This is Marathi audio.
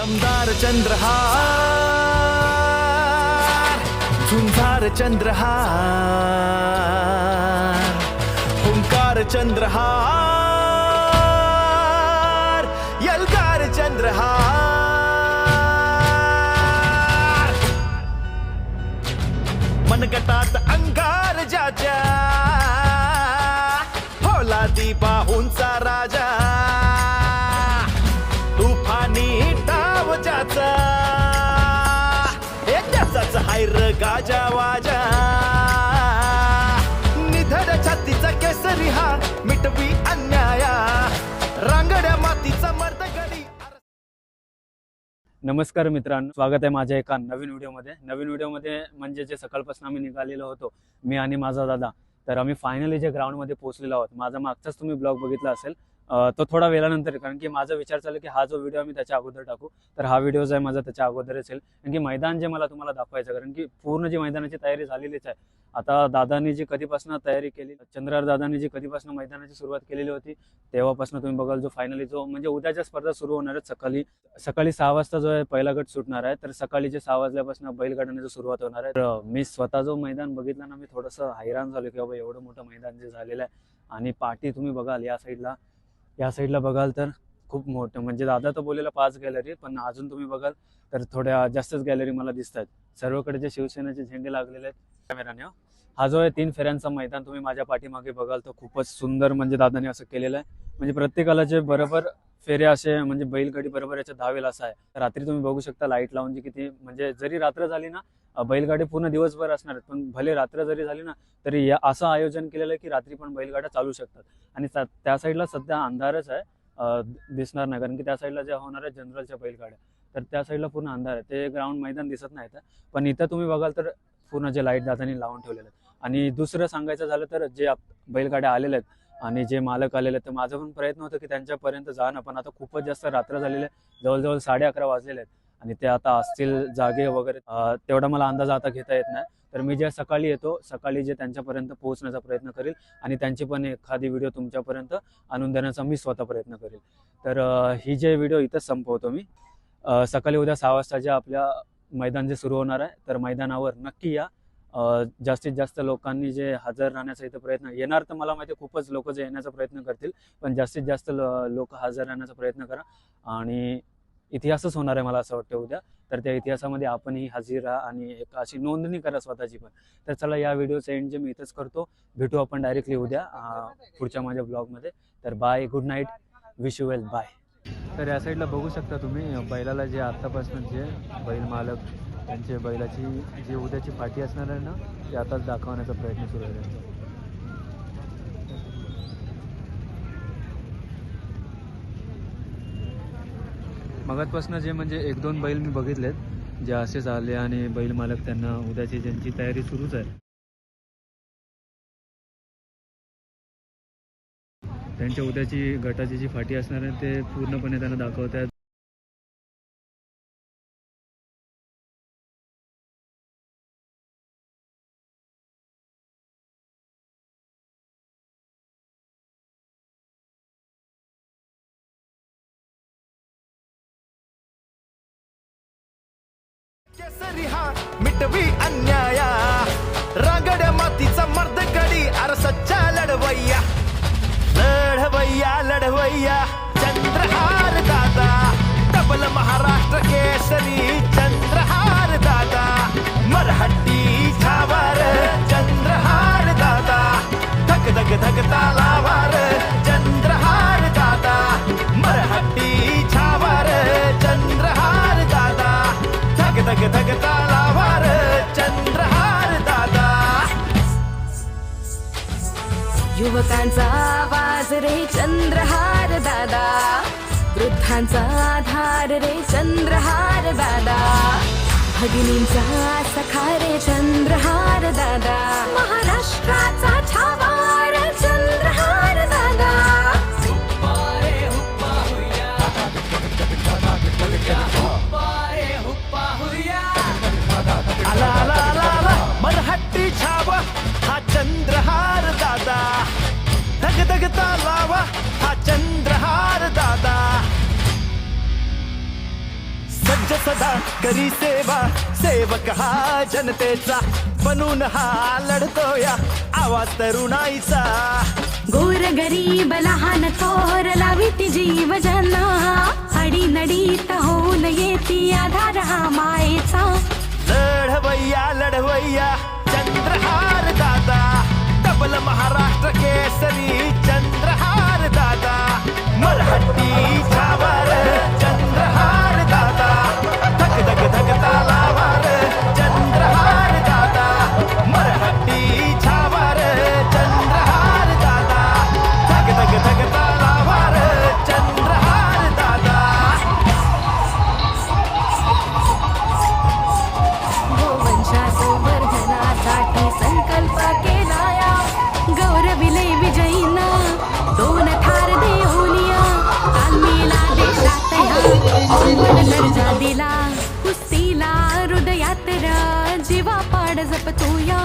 दमदार चंद्रहार झुंझार चंद्रहार हुंकार चंद्रहार. राजा वाजा. निधड छातीचा केसरी हा मिटवी अन्याया. रांगड्या मातीचा मर्द गडी नमस्कार मित्रांनो स्वागत आहे माझ्या एका नवीन व्हिडिओमध्ये. नवीन व्हिडिओमध्ये म्हणजे जे सकाळपासून आम्ही निघालेलो होतो मी आणि माझा दादा तर आम्ही फायनली जे ग्राउंडमध्ये पोहोचलेलो आहोत माझा मागचाच तुम्ही ब्लॉग बघितला असेल तो थोडा वेळानंतर कारण की माझा विचार चालू की हा जो व्हिडिओ आम्ही त्याच्या अगोदर टाकू तर हा व्हिडिओ जो आहे माझा त्याच्या अगोदरच असेल कारण की मैदान जे मला तुम्हाला दाखवायचं कारण की पूर्ण जी मैदानाची तयारी झालेलीच आहे. आता दादानी जी कधीपासून तयारी केली चंद्रार दादानी जी कधीपासून मैदानाची सुरुवात केलेली होती तेव्हापासून तुम्ही बघाल जो फायनली जो म्हणजे उद्याच्या स्पर्धा सुरू होणार आहेत सकाळी सकाळी सहा वाजता जो आहे पहिला गट सुटणार आहे. तर सकाळी जे सहा वाजल्यापासून बैलगाड्याने सुरुवात होणार आहे. तर मी स्वतः जो मैदान बघितलं ना मी थोडंसं हैराण झालो की बाबा एवढं मोठं मैदान जे झालेलं आहे. आणि पाठी तुम्ही बघाल या साईडला या साईडला बघाल तर खूप मोठं. म्हणजे दादा तर बोलेला पाच गॅलरी पण अजून तुम्ही बघाल तर थोड्या जास्तच गॅलरी मला दिसत आहेत सर्वकडे जे शिवसेनेचे झेंडे लागलेले आहेत कॅमेराने हो. हा जो आहे तीन फेऱ्यांचा मैदान तुम्ही माझ्या पाठीमागे बघाल तर खूपच सुंदर म्हणजे दादाने असं केलेलं आहे. म्हणजे प्रत्येकाला जे बरोबर फेरे असे म्हणजे बैलगाडी बरोबर याच्या धावेल असं आहे. रात्री तुम्ही बघू शकता लाइट लावून जी किती म्हणजे जरी रात्र झाली ना बैलगाडी पूर्ण दिवसभर असणार आहेत. पण भले रात्र जरी झाली ना तरी या असं आयोजन केलेलं आहे की रात्री पण बैलगाड्या चालू शकतात. आणि त्या- साईडला सध्या अंधारच आहे दिसणार नाही. कारण की त्या साईडला ज्या होणार आहे जनरलच्या बैलगाड्या तर त्या साईडला पूर्ण अंधार आहे. ते ग्राउंड मैदान दिसत नाही पण इथं तुम्ही बघाल तर पूर्ण जे लाइट दादांनी लावून ठेवलेले आहेत. आणि दुसरं सांगायचं झालं तर जे बैलगाड्या आलेल्या आहेत आणि जे मालक आलेले आहेत तर माझा पण प्रयत्न होता की त्यांच्यापर्यंत जाणं पण आता खूपच जास्त रात्र झालेले जवळजवळ साडे अकरा वाजलेले आहेत. आणि ते आता असतील जागे वगैरे तेवढा मला अंदाज आता घेता येत नाही. तर मी ज्या सकाळी येतो सकाळी जे त्यांच्यापर्यंत पोहोचण्याचा प्रयत्न करेल आणि त्यांची पण एखादी व्हिडिओ तुमच्यापर्यंत आणून देण्याचा मी स्वतः प्रयत्न करेल. तर ही जे व्हिडिओ इथंच संपवतो मी. सकाळी उद्या सहा वाजता जे आपल्या मैदान जे सुरू होणार आहे तर मैदानावर नक्की या. जास्तीत जास्त लोकांनी जे हजर राहण्याचा इथं प्रयत्न येणार तर मला माहिती खूपच लोक जे येण्याचा प्रयत्न करतील पण जास्तीत जास्त लोक हजर राहण्याचा प्रयत्न करा. आणि इतिहासच होणार आहे मला असं वाटतं उद्या. तर त्या इतिहासामध्ये आपणही हजर राहा आणि एक अशी नोंदणी करा स्वतःची पण. तर चला या व्हिडिओचं एंड जे मी इथंच करतो. भेटू आपण डायरेक्टली उद्या पुढच्या माझ्या ब्लॉगमध्ये. तर bye good night wish you well bye तर या साईडला बघू शकता तुम्ही बैलाला जे आत्तापासून जे बैल मालक त्यांच्या बैलाची जी उद्याची पाठी असणार आहे ना ती आताच दाखवण्याचा प्रयत्न सुरू आहे. त्यांचा मगातपासून जे म्हणजे एक दोन बैल मी बघितलेत जे असेच आले आणि बैल मालक त्यांना उद्याची ज्यांची तयारी सुरूच आहे. त्यांच्या उद्याची गटाची जी फाटी असणार आहे ते पूर्णपणे त्यांना दाखवत आहेत केसरी हा मिटवी अन्याया रांगड्या मातीचा मर्द कडी अर सच्चा लढवय्या लढवय्या लढवय्या चंद्रहार दादा डबल महाराष्ट्र केसरी. युवकांचा आवाज रे चंद्रहार दादा. वृद्धांचा आधार रे चंद्रहार दादा. भगिनींचा सखा रे चंद्रहार सदा करी सेवा सेवक हा जनतेचा. बनून हा लढतो या आवाज तरुणाईचा. गोर गरीब लहान थोर लाविती जीव ज्यांना अडी नडीत होऊन येती आधार हा मायेचा. लढवय्या लढवय्या दर्जा दिला कुस्तीला हृदयात जीवा पाड जपतोया.